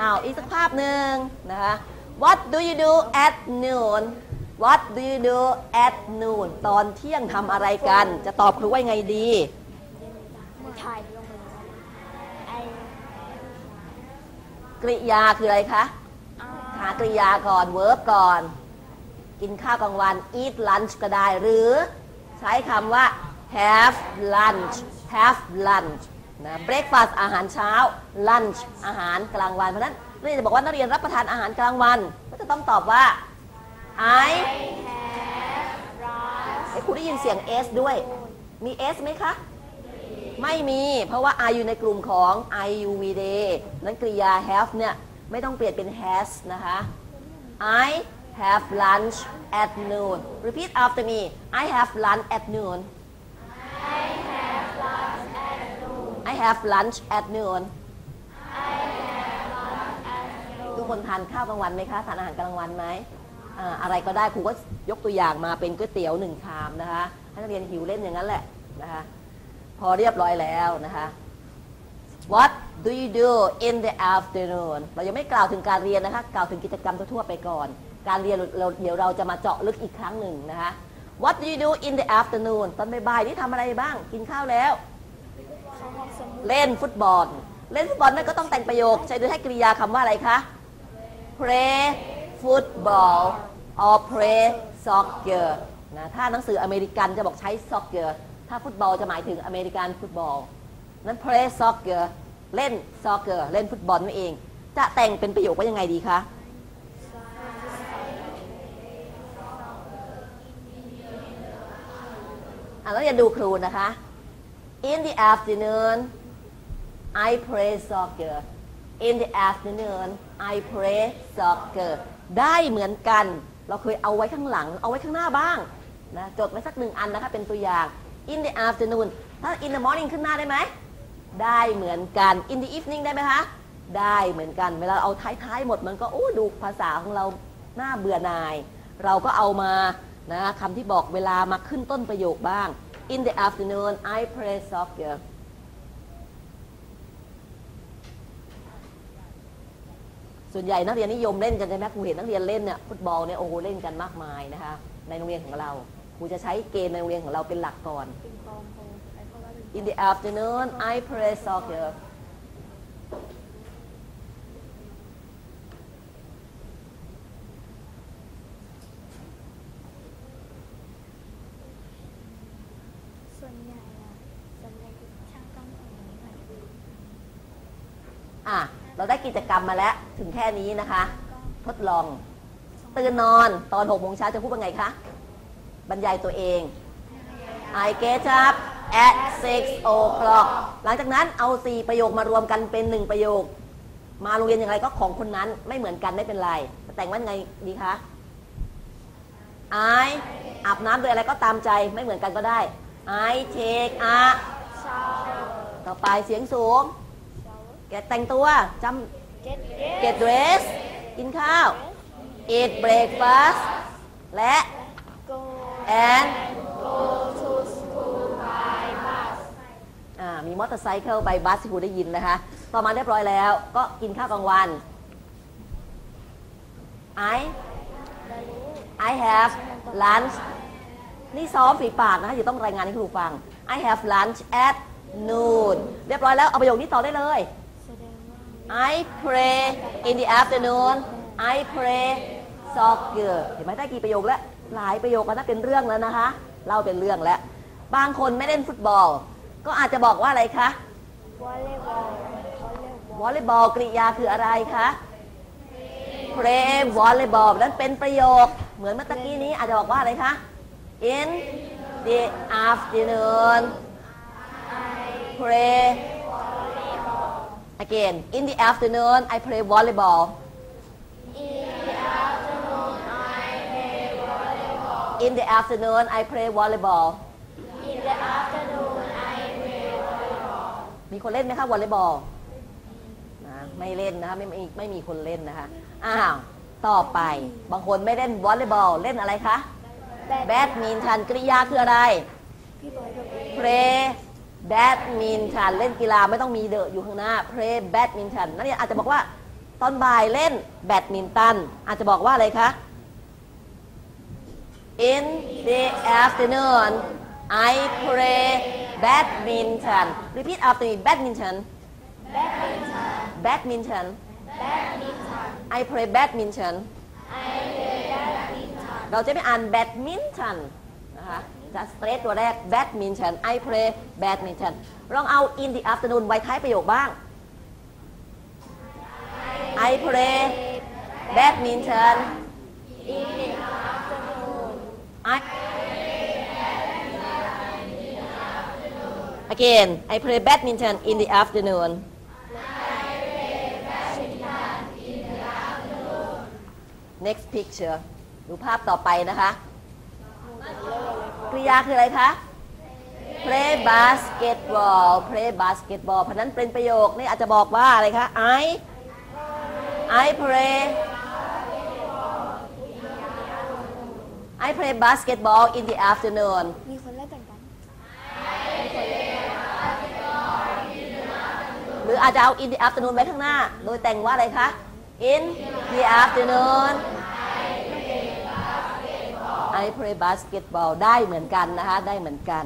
อ้าวอีกสักภาพหนึ่งนะคะ What do you do at noon What do you do at noon ตอนเที่ยงทำอะไรกัน จะตอบครูว่ายังไงดีไม่ถ่ายลงไปไอกริยาคืออะไรคะอ่าหากริยาก่อน verb ก่อน กินข้าวกลางวัน eat lunch ก็ได้ หรือใช้คำว่า have lunch have lunch นะ breakfast อาหารเช้า lunch อาหารกลางวัน เพราะนั้นนักเรียนจะบอกว่านักเรียนรับประทานอาหารกลางวัน ก็จะต้องตอบว่า I ไอ้ครูได้ยินเสียง s ด้วย มี s ไหมคะ ไม่มี เพราะว่า I อยู่ในกลุ่มของ I U V D นั้นกริยา have เนี่ย ไม่ต้องเปลี่ยนเป็น has นะคะ I have lunch at noon repeat after me I have lunch at noon I have lunch at noon ทุกคนทานข้าวกลางวันไหมคะ ทานอาหารกลางวันไหม อะไรก็ได้ครูก็ยกตัวอย่างมาเป็นก๋วยเตี๋ยวหนึ่งชามนะคะ ให้นักเรียนหิวเล่นอย่างนั้นแหละนะคะ พอเรียบร้อยแล้วนะคะ What do you do in the afternoon เรายังไม่กล่าวถึงการเรียนนะคะ กล่าวถึงกิจกรรมทั่วๆไปก่อน การเรียนเราเดี๋ยวเราจะมาเจาะลึกอีกครั้งหนึ่งนะคะ What do you do in the afternoon ตอนบ่ายๆนี่ทำอะไรบ้าง กินข้าวแล้ว เข้าห้องสมุด เล่นฟุตบอล เล่นฟุตบอลนั่นก็ต้องแต่งประโยค ใช้โดยให้กริยาคำว่าอะไรคะ play football or play soccer นะถ้าหนังสืออเมริกันจะบอกใช้ soccer ถ้าฟุตบอลจะหมายถึงอเมริกันฟุตบอล นั้น play soccer เล่น soccer เล่นฟุตบอลนั่นเอง จะแต่งเป็นประโยคว่ายังไงดีคะ อะแล้วอย่าดูครูนะคะ In the afternoon I play soccer In the afternoon I play soccer ได้เหมือนกัน เราเคยเอาไว้ข้างหลัง เอาไว้ข้างหน้าบ้างนะจดไว้สักหนึ่งอันนะคะเป็นตัวอย่าง In the afternoon ถ้า in the morning ขึ้นหน้าได้ไหม ได้เหมือนกัน In the evening ได้ไหมคะ ได้เหมือนกัน เวลาเอาท้ายๆหมดมันก็โอ้ดูภาษาของเราหน้าเบื่อหน่าย เราก็เอามานะคำที่บอกเวลามาขึ้นต้นประโยคบ้าง In the afternoon I play soccer ส่วนใหญ่นักเรียนนิยมเล่นกันใช่ไหมครูเห็นนักเรียนเล่นเนี่ยฟุตบอลเนี่ยโอ้โหเล่นกันมากมายนะคะในโรงเรียนของเราครูจะใช้เกณฑ์ในโรงเรียนของเราเป็นหลักก่อนปิงปองโพไอ้พวกว่าปิง In the afternoon I play soccer ส่วนใหญ่อะ เราได้กิจกรรมมาแล้วถึงแค่นี้นะคะ ทดลอง ตื่นนอนตอน6โมงเช้าจะพูดว่าไงคะ บรรยายตัวเอง I get up at 6 o'clock หลังจากนั้นเอา 4 ประโยคมารวมกันเป็น 1 ประโยค มาโรงเรียนอย่างไรก็ของคนนั้นไม่เหมือนกันไม่เป็นไร แต่งว่าไงดีคะ I อาบน้ำโดยอะไรก็ตามใจไม่เหมือนกันก็ได้ I take a ต่อไปเสียงสูง เช้าแกแต่งตัวจ get ำ get dress กินข้าว eat breakfast และ go and go to school by bus อ่ามีมอเตอร์ไซค์ไปบัสที่ครูได้ยินนะคะ ต่อมาเรียบร้อยแล้ว ก็กินข้าวกลางวัน I ได้รู้ I have lunch นี่ซ้อมฝีปากนะคะอย่าต้องรายงานให้ครูฟัง I have lunch at noon เรียบร้อยแล้ว เอาประโยคนี้ต่อได้เลยแสดงว่า I pray in the afternoon I pray soccer เห็นไหมได้กี่ประโยคแล้ว หลายประโยคแล้วนะเป็นเรื่องแล้วนะคะ เล่าเป็นเรื่องแล้ว บางคนไม่เล่นฟุตบอล ก็อาจจะบอกว่าอะไรคะวอลเลย์บอลวอลเลย์บอลวอลเลย์บอลกริยาคืออะไรคะ play volleyball นั้นเป็นประโยค เหมือนเมื่อตะกี้นี้อาจจะบอกว่าอะไรคะ in the afternoon play again in the afternoon I play volleyball in the afternoon I play volleyball in the afternoon I play volleyball. มีคนเล่นไหมคะวอลเลย์บอลนะไม่เล่นนะคะไม่มีไม่มีคนเล่นนะคะ อ้าว ต่อไป บางคนไม่เล่นวอลเลย์บอล เล่นอะไรคะ แบดมินตันกริยาคืออะไร play แบดมินตันเล่นกีฬาไม่ต้องมีเดอะอยู่ข้างหน้า play แบดมินตันนักเรียอาจจะบอกว่าตอนบ่ายเล่นแบดมินตัน อาจจะบอกว่าอะไรคะ In the afternoon I play badminton repeat after me badminton badminton I play badminton เราจะไม่อ่าน badminton นะคะ สเตรทตัวแรก badminton I play badminton ลองเอา in the afternoon ไว้ท้ายประโยคบ้าง I play badminton in the afternoon I again I play badminton in the afternoon Next picture ดูภาพต่อไปนะคะ กริยาคืออะไรคะ play basketball play basketball เพราะฉะนั้นเป็นประโยคนี่อาจจะบอกว่าอะไรคะ I I play I play basketball in the afternoon มีคนเล่นแต่งกันหรืออาจจะเอา in the afternoon ไว้ข้างหน้า โดยแต่งว่าอะไรคะ in the afternoon ใช้เพลย์บาสเกตบอลได้เหมือนกันนะคะได้เหมือนกัน